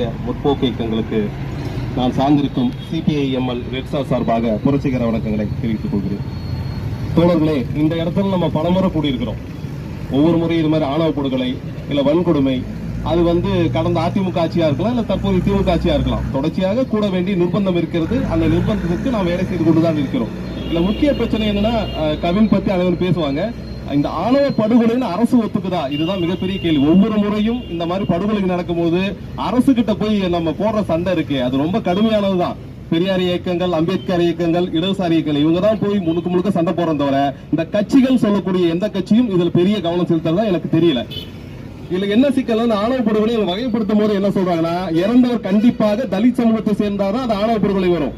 ஜனநாயக முற்போக்கு இயக்கங்களுக்கு நான் சார்ந்திருக்கும் சிபிஐஎம்எல் ரெட்சா சார்பாக புரட்சிகர வணக்கங்களை தெரிவித்துக் கொள்கிறேன். தோழர்களே இந்த இடத்துல நம்ம பலமுறை கூடியிருக்கிறோம். ஒவ்வொரு முறையும் இது மாதிரி ஆணவ படுகொலை இல்ல வன்கொடுமை அது வந்து கடந்த அதிமுக ஆட்சியா இருக்கலாம் இல்ல தற்போது திமுக ஆட்சியா இருக்கலாம். தொடர்ச்சியாக கூட வேண்டிய நிர்பந்தம் இருக்கிறது. அந்த நிர்பந்தத்துக்கு நாம் வேலை செய்து கொண்டுதான் இருக்கிறோம். இதுல முக்கிய பிரச்சனை என்னன்னா கவின் பத்தி அனைவரும் பேசுவாங்க. இந்த ஆணவ படுகொலைன்னு அரசு ஒத்துக்குதா? இதுதான் மிகப்பெரிய கேள்வி. ஒவ்வொரு முறையும் இந்த மாதிரி படுகொலை நடக்கும்போது அரசு கிட்ட போய் நம்ம போடுற சண்டை இருக்கு. அது ரொம்ப கடுமையானதுதான். பெரியார் இயக்கங்கள் அம்பேத்கர் இயக்கங்கள் இடதுசாரி இயக்கங்கள் இவங்க தான் போய் முழுக்க முழுக்க சண்டை போறத தவிர இந்த கட்சிகள் சொல்லக்கூடிய எந்த கட்சியும் இதுல பெரிய கவனம் செலுத்துறதா எனக்கு தெரியல. இதுல என்ன சிக்கல் ஆணவ படுகொலை வகைப்படுத்தும் போது என்ன சொல்றாங்கன்னா இறந்தவர் கண்டிப்பாக தலித் சமூகத்தை சேர்ந்தாதான் அது ஆணவ படுகொலை வரும்.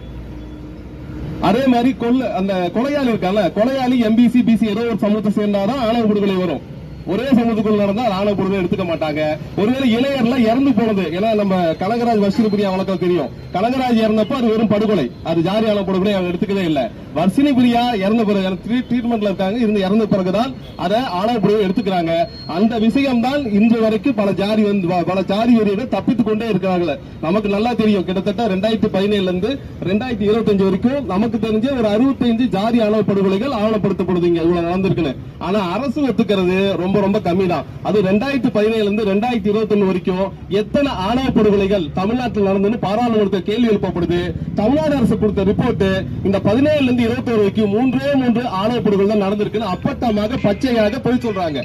அதே மாதிரி கொல்ல அந்த கொலையாளி இருக்கால கொலையாளி எம்பிசி பிசி ஏதோ ஒரு சமூகத்தை சேர்ந்தாதான் ஆணவ விடுதலை வரும். ஒரே சமூகத்துக்குள்ள நடந்தா ராணுவ ஆணவ எடுத்துக்க மாட்டாங்க. ஒருவேளை இளையர்ல இறந்து போனது ஏன்னா நம்ம கனகராஜ் வர்ஷினி வழக்கம் தெரியும். கனகராஜ் இறந்தப்ப அது வெறும் படுகொலை. அது ஜாதி ஆணவ படுகொலை அவங்க எடுத்துக்கவே இல்லை. வர்ஷினி பிரியா இறந்த பிறகு ட்ரீட்மெண்ட்ல இருக்காங்க இருந்து இறந்த பிறகுதான் அதை ஆணவ படுகொலை எடுத்துக்கிறாங்க. அந்த விஷயம் தான் இன்று வரைக்கும் பல ஜாதி வந்து பல ஜாதி வெறியர்கள் தப்பித்துக் கொண்டே இருக்கிறார்கள். நமக்கு நல்லா தெரியும். கிட்டத்தட்ட ரெண்டாயிரத்தி பதினேழுல இருந்து ரெண்டாயிரத்தி இருபத்தஞ்சு வரைக்கும் நமக்கு தெரிஞ்ச ஒரு அறுபத்தஞ்சு ஜாதி ஆணவ படுகொலைகள் ஆவணப்படுத்தப்படுது இங்க இவ்வளவு நடந்திருக்குன்னு. ஆனா அரசு ஒத்துக்கிறது ரொம்ப ரொம்ப கம்மி தான் அது ரெண்டாயிரத்தி பதினேழுல இருந்து ரெண்டாயிரத்தி இருபத்தி ஒண்ணு வரைக்கும் எத்தனை ஆணவ படுகொலைகள் தமிழ்நாட்டில் நடந்ததுன்னு பாராளுமன்றத்தில் கேள்வி எழுப்பப்படுது. தமிழ்நாடு அரசு கொடுத்த ரிப்போர்ட் இந்த பதினேழுல இருந்து இருபத்தி வரைக்கும் மூன்றே மூன்று ஆணவ படுகொலை தான் நடந்திருக்குன்னு அப்பட்டமாக பச்சையாக பொய் சொல்றாங்க.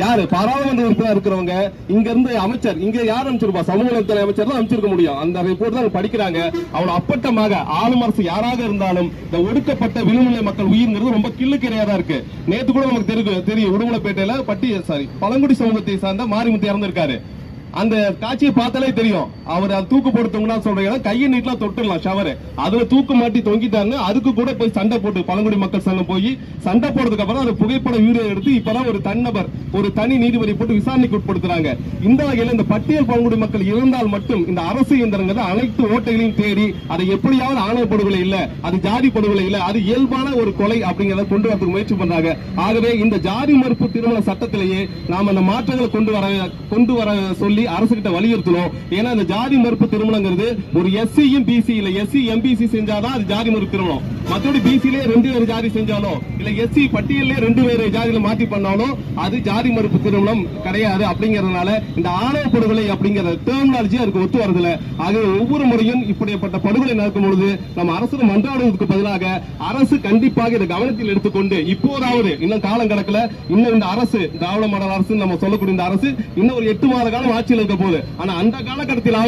யாரு? பாராளுமன்ற உறுப்பினர் இருக்கிறவங்க இங்க இருந்து அமைச்சர் இங்க யார் அமைச்சிருப்பா? சமூக நலத்துறை அமைச்சர் தான் அமைச்சிருக்க முடியும். அந்த ரிப்போர்ட் தான் படிக்கிறாங்க. அவ்வளவு அப்பட்டமாக ஆளும் அரசு யாராக இருந்தாலும் இந்த ஒடுக்கப்பட்ட விளிம்புநிலை மக்கள் உயிர்ங்கிறது ரொம்ப கிள்ளுக்கிறையா தான் இருக்கு. நேத்து கூட நமக்கு தெரியும் தெரியும். உடுமலைப்பேட்டையில பட்டி சாரி பழங்குடி சமூகத்தை சார்ந்த மாரிமுத்து இறந்திருக்காரு. அந்த காட்சியை பார்த்தாலே தெரியும். அவர் அது தூக்கு போடுத்தவங்கன்னா சொல்றீங்க கையை நீட்டலாம் தொட்டுடலாம் ஷவரு அதுல தூக்கு மாட்டி தொங்கிட்டாங்க அதுக்கு கூட போய் சண்டை போட்டு பழங்குடி மக்கள் சங்கம் போய் சண்டை போடுறதுக்கு அப்புறம் அந்த புகைப்பட வீடியோ எடுத்து இப்பதான் ஒரு தன்னபர் ஒரு தனி நீதிபதி போட்டு விசாரணைக்கு உட்படுத்துறாங்க. இந்த வகையில் இந்த பட்டியல் பழங்குடி மக்கள் இருந்தால் மட்டும் இந்த அரசு இயந்திரங்கள் அனைத்து ஓட்டைகளையும் தேடி அதை எப்படியாவது ஆணவ படுகொலை இல்ல அது ஜாதி படுகொலை இல்ல அது இயல்பான ஒரு கொலை அப்படிங்கறத கொண்டு வரதுக்கு முயற்சி பண்றாங்க. ஆகவே இந்த ஜாதி மறுப்பு திருமண சட்டத்திலேயே நாம அந்த மாற்றங்களை கொண்டு வர கொண்டு வர சொல்லி சொல்லி அரசு கிட்ட வலியுறுத்தணும் ஏன்னா இந்த ஜாதி மறுப்பு திருமணங்கிறது ஒரு எஸ்சியும் பிசி இல்ல. எஸ்சி எம்பிசி செஞ்சாதான் அது ஜாதி மறுப்பு திருமணம். மற்றபடி பிசிலே ரெண்டு பேர் ஜாதி செஞ்சாலும் இல்ல எஸ்சி பட்டியலே ரெண்டு பேர் ஜாதியில மாற்றி பண்ணாலும் அது ஜாதி மறுப்பு திருமணம் கிடையாது அப்படிங்கறதுனால இந்த ஆணவ படுகொலை அப்படிங்கிற டெர்மினாலஜி அதுக்கு ஒத்து வரதில்ல. ஆகவே ஒவ்வொரு முறையும் இப்படிப்பட்ட படுகொலை நடக்கும் பொழுது நம்ம அரசு மன்றாடுவதற்கு பதிலாக அரசு கண்டிப்பாக இதை கவனத்தில் எடுத்துக்கொண்டு இப்போதாவது இன்னும் காலம் கடக்கல. இன்னும் இந்த அரசு திராவிட மாடல் அரசு நம்ம சொல்லக்கூடிய இந்த அரசு இன்னும் ஒரு எட்டு மாத காலம் ஆட்சியில் இருக்க போகுது. ஆனா அந்த காலகட்டத்தில்